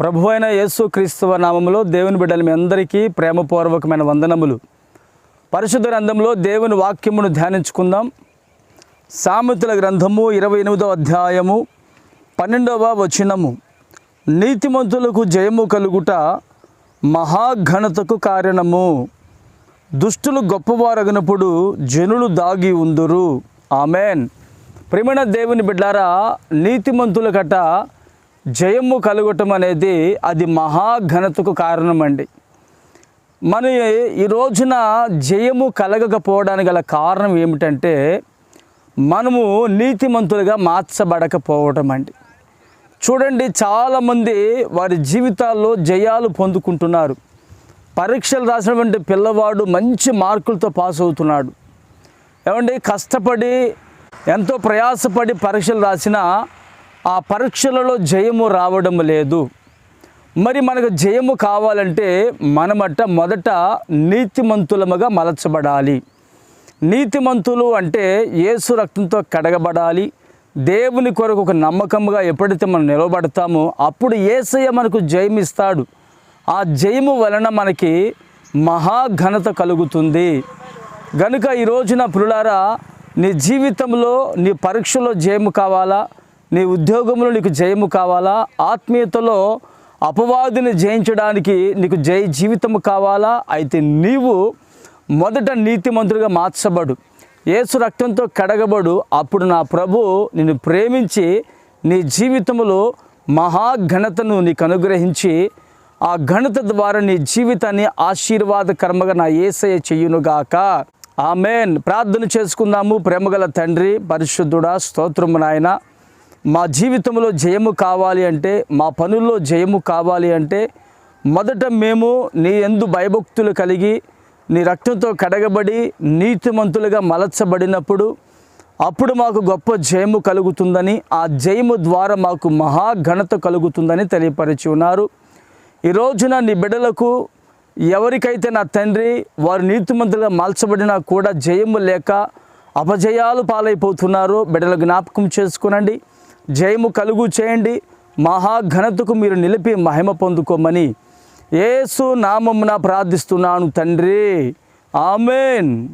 ప్రభు అయిన యేసు క్రీస్తువ నామంలో దేవుని బిడ్డలు మీ అందరికీ ప్రేమపూర్వకమైన వందనములు. పరిశుద్ధ గ్రంథంలో దేవుని వాక్యమును ధ్యానించుకుందాం. సామెతల గ్రంథము ఇరవై ఎనిమిదవ అధ్యాయము పన్నెండవ వచనము. నీతిమంతులకు జయము కలుగుట మహాఘనతకు కారణము. దుష్టులు గొప్పవారగినప్పుడు జనులు దాగి ఉందురు. ఆమెన్. ప్రేమణ దేవుని బిడ్డారా నీతిమంతుల కట జయము కలగటం అనేది అది మహాఘనతకు కారణమండి. మన ఈ రోజున జయము కలగకపోవడానికి గల కారణం ఏమిటంటే మనము నీతిమంతులుగా మార్చబడకపోవటం అండి చూడండి చాలామంది వారి జీవితాల్లో జయాలు పొందుకుంటున్నారు. పరీక్షలు రాసినటువంటి పిల్లవాడు మంచి మార్కులతో పాస్ అవుతున్నాడు. ఏమండి కష్టపడి ఎంతో ప్రయాసపడి పరీక్షలు రాసినా ఆ పరీక్షలలో జయము రావడం లేదు. మరి మనకు జయము కావాలంటే మనమట మొదట నీతిమంతులముగా మలచబడాలి. నీతిమంతులు అంటే యేసు రక్తంతో కడగబడాలి. దేవుని కొరకు ఒక నమ్మకంగా ఎప్పుడైతే మనం నిలబడతామో అప్పుడు ఏసయ్య మనకు జయమిస్తాడు ఆ జయము వలన మనకి మహాఘనత కలుగుతుంది. గనుక ఈ రోజున పురులారా నీ జీవితంలో నీ పరీక్షలో జయము కావాలా? నీ ఉద్యోగంలో నీకు జయము కావాలా? ఆత్మీయతలో అపవాదిని జయించడానికి నీకు జయ జీవితము కావాలా? అయితే నీవు మొదట నీతిమంతుడిగా మార్చబడు. ఏసు రక్తంతో కడగబడు. అప్పుడు నా ప్రభు నిన్ను ప్రేమించి నీ జీవితంలో మహాఘనతను నీకు అనుగ్రహించి ఆ ఘనత ద్వారా నీ జీవితాన్ని ఆశీర్వాదకర్మగా నా ఏసయ చెయ్యునుగాక ఆమెన్. ప్రార్థన చేసుకుందాము. ప్రేమగల తండ్రి పరిశుద్ధుడా స్తోత్రము నాయనా. మా జీవితంలో జయము కావాలి అంటే మా పనుల్లో జయము కావాలి అంటే మొదట మేము నీ ఎందు భయభక్తులు కలిగి నీ రక్తంతో కడగబడి నీతిమంతులుగా మలచబడినప్పుడు అప్పుడు మాకు గొప్ప జయము కలుగుతుందని ఆ జయము ద్వారా మాకు మహాఘనత కలుగుతుందని తెలియపరిచి ఉన్నారు. ఈ రోజున నీ బిడ్డలకు ఎవరికైతే నా తండ్రి వారు నీతిమంతులుగా మార్చబడినా కూడా జయము లేక అపజయాలు పాలైపోతున్నారో. బిడ్డల జ్ఞాపకం చేసుకునండి. జయము కలుగు చేయండి. మహాఘనతకు మీరు నిలిపి మహిమ పొందుకోమని ఏసు నామమున ప్రార్థిస్తున్నాను తండ్రి. ఆమెన్.